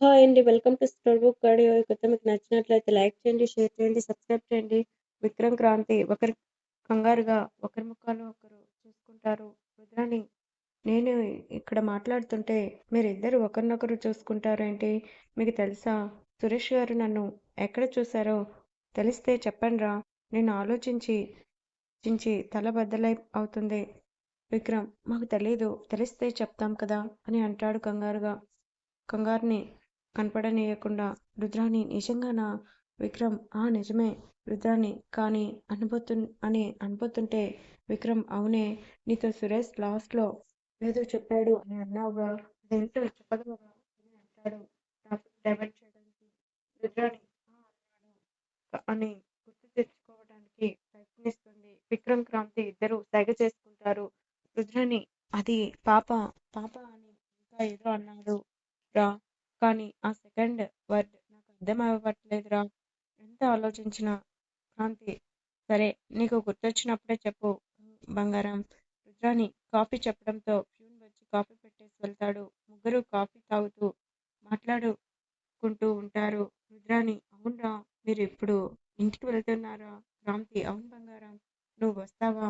Hi అండి. Welcome to store book audio. కొత్త మీకు నచ్చినట్లయితే లైక్ చేయండి, షేర్ చేయండి, సబ్స్క్రైబ్ చేయండి. విక్రమ్, క్రాంతి ఒకరి కంగారుగా ఒకరి ముఖాలు ఒకరు చూసుకుంటారు. రుద్రాని నేను ఇక్కడ మాట్లాడుతుంటే మీరిద్దరు ఒకరినొకరు చూసుకుంటారేంటి? మీకు తెలుసా? సురేష్ గారు నన్ను ఎక్కడ చూశారో తెలిస్తే చెప్పండిరా నేను ఆలోచించి చించి తల బద్దలై అవుతుంది. విక్రమ్ మాకు తెలీదు. తెలిస్తే చెప్తాం కదా అని అంటాడు కంగారుగా. కంగారుని కనపడనీయకుండా రుద్రాణి నిజంగానా? విక్రమ్ ఆ నిజమే. రుద్రాణి కానీ అనుబోతు అని అనుబోతుంటే విక్రమ్ అవునే. నీతో సురేష్ లాస్ట్లో ఏదో చెప్పాడు అని అన్నావుగా. అదేంటో చెప్పగలవా? అని అంటాడు. డైవర్ట్ చేయడానికి రుద్రాణి అని గుర్తు తెచ్చుకోవడానికి ప్రయత్నిస్తుంది. విక్రమ్ క్రాంతి ఇద్దరు సైగ చేసుకుంటారు. రుద్రాణి అది పాప పాప అని ఇంకా ఏదో అన్నాడు. రా. కానీ ఆ సెకండ్ వర్డ్ నాకు అర్థం అవ్వట్లేదురా. ఎంత ఆలోచించినా కాంతి. సరే నీకు గుర్తొచ్చినప్పుడే చెప్పు. బంగారం. రుద్రాని కాఫీ చెప్పడంతో ప్యూన్ వచ్చి కాఫీ పెట్టేసి వెళ్తాడు. ముగ్గురు కాఫీ తాగుతూ మాట్లాడుకుంటూ ఉంటారు. రుద్రాని అవునరా మీరు ఇప్పుడు ఇంటికి వెళ్తున్నారా? క్రాంతి అవును బంగారం నువ్వు వస్తావా?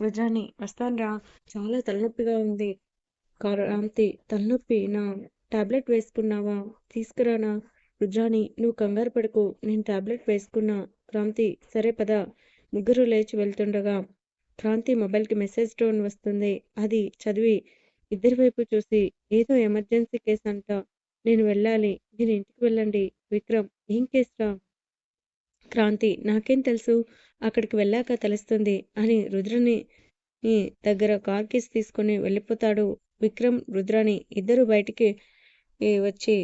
రుద్రాని వస్తానురా. చాలా తలనొప్పిగా ఉంది. క్రాంతి తలనొప్పి నా టాబ్లెట్ వేసుకున్నావా? తీసుకురానా? రుజాని నువ్వు కంగారు పడుకో. నేను టాబ్లెట్ వేసుకున్నా. క్రాంతి సరే పద. ముగ్గురు లేచి వెళ్తుండగా క్రాంతి మొబైల్కి మెసేజ్ టోన్ వస్తుంది. అది చదివి ఇద్దరి వైపు చూసి ఏదో ఎమర్జెన్సీ కేసు అంట. నేను వెళ్ళాలి. నేను ఇంటికి వెళ్ళండి. విక్రమ్ ఏం కేసురా క్రాంతి నాకేం తెలుసు? అక్కడికి వెళ్ళాక తెలుస్తుంది అని రుద్రని దగ్గర కార్ కీస్ తీసుకుని వెళ్ళిపోతాడు. విక్రమ్ రుద్రాని ఇద్దరు బయటికి వచ్చి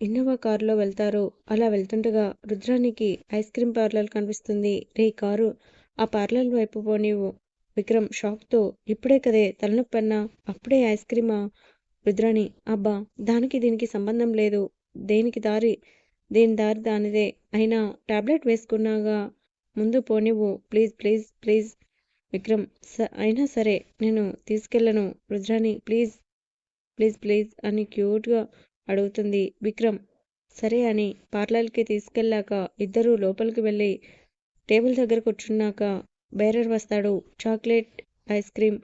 ఇన్నోవా కారులో వెళ్తారు అలా వెళ్తుండగా రుద్రానికి ఐస్ క్రీమ్ పార్లర్ కనిపిస్తుంది. రే కారు ఆ పార్లర్ వైపు పోనీవు విక్రమ్ షాక్తో ఇప్పుడే కదే తలనొప్పి అన్నా అప్పుడే ఐస్ క్రీమా? రుద్రాణి అబ్బా దానికి దీనికి సంబంధం లేదు. దేనికి దారి? దేని దారి దానిదే. అయినా టాబ్లెట్ వేసుకున్నాగా ముందు పోనివ్వు ప్లీజ్ ప్లీజ్ ప్లీజ్. విక్రమ్ స అయినా సరే నేను తీసుకెళ్ళను. రుద్రాణి ప్లీజ్ ప్లీజ్ ప్లీజ్ అని క్యూట్గా అడుగుతుంది. విక్రమ్ సరే అని పార్లర్కి తీసుకెళ్ళాక ఇద్దరూ లోపలికి వెళ్ళి టేబుల్ దగ్గర కూర్చున్నాక బేరర్ వస్తాడు. Chocolate ice cream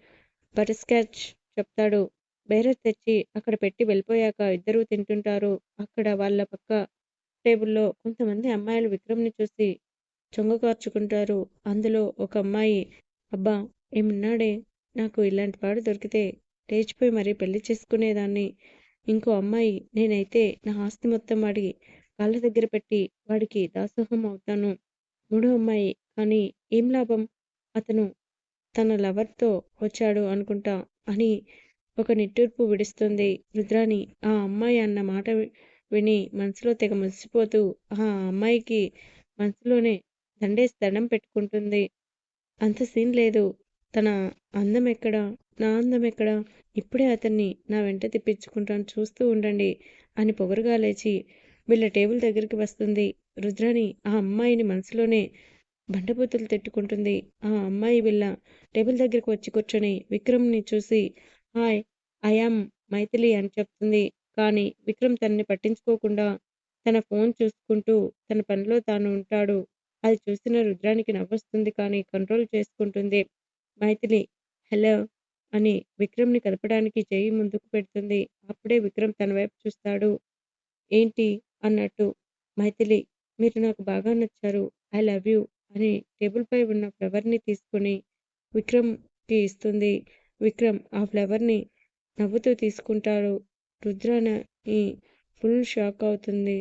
butterscotch చెప్తాడు. బేరర్ తెచ్చి అక్కడ పెట్టి వెళ్ళిపోయాక ఇద్దరూ తింటుంటారు. అక్కడ వాళ్ళ పక్క టేబుల్లో కొంతమంది అమ్మాయిలు విక్రమ్ని చూసి చొంగ కార్చుకుంటారు. అందులో ఒక అమ్మాయి అబ్బా ఏమున్నాడే? నాకు ఇలాంటి వాడు దొరికితే లేచిపోయి మరీ పెళ్ళి చేసుకునేదాన్ని. ఇంకో అమ్మాయి నేనైతే నా ఆస్తి మొత్తం వాడి కాళ్ళ దగ్గర పెట్టి వాడికి దాసోహం అవుతాను. మూడో అమ్మాయి కానీ ఏం లాభం? అతను తన లవర్తో వచ్చాడు అనుకుంటా అని ఒక నిట్టూర్పు విడుస్తుంది రుద్రాని ఆ అమ్మాయి అన్న మాట విని మనసులో తెగ మురిసిపోతూ ఆ అమ్మాయికి మనసులోనే దండేసి దండం పెట్టుకుంటుంది. అంత సీన్ లేదు. తన అందం ఎక్కడ? నా అందం ఎక్కడ? ఇప్పుడే అతన్ని నా వెంట తిప్పించుకుంటాను చూస్తూ ఉండండి అని పొగరుగా లేచి వీళ్ళ టేబుల్ దగ్గరికి వస్తుంది. రుద్రాని ఆ అమ్మాయిని మనసులోనే బండబూతులు తిట్టుకుంటుంది. ఆ అమ్మాయి వీళ్ళ టేబుల్ దగ్గరికి వచ్చి కూర్చొని విక్రమ్ని చూసి హాయ్ ఐఆమ్ మైథిలి అని చెప్తుంది. కానీ విక్రమ్ తనని పట్టించుకోకుండా తన ఫోన్ చూసుకుంటూ తన పనిలో తాను ఉంటాడు. అది చూసిన రుద్రానికి నవ్వొస్తుంది కానీ కంట్రోల్ చేసుకుంటుంది. మైథిలి హలో అని విక్రమ్ని కలపడానికి జై ముందుకు పెడుతుంది. అప్పుడే విక్రమ్ తన వైపు చూస్తాడు. ఏంటి? అన్నట్టు మైథిలి మీరు నాకు బాగా నచ్చారు. ఐ లవ్ యూ అని టేబుల్పై ఉన్న ఫ్లవర్ని తీసుకుని విక్రమ్కి ఇస్తుంది. విక్రమ్ ఆ ఫ్లవర్ని నవ్వుతూ తీసుకుంటారు. రుద్రని ఫుల్ షాక్ అవుతుంది.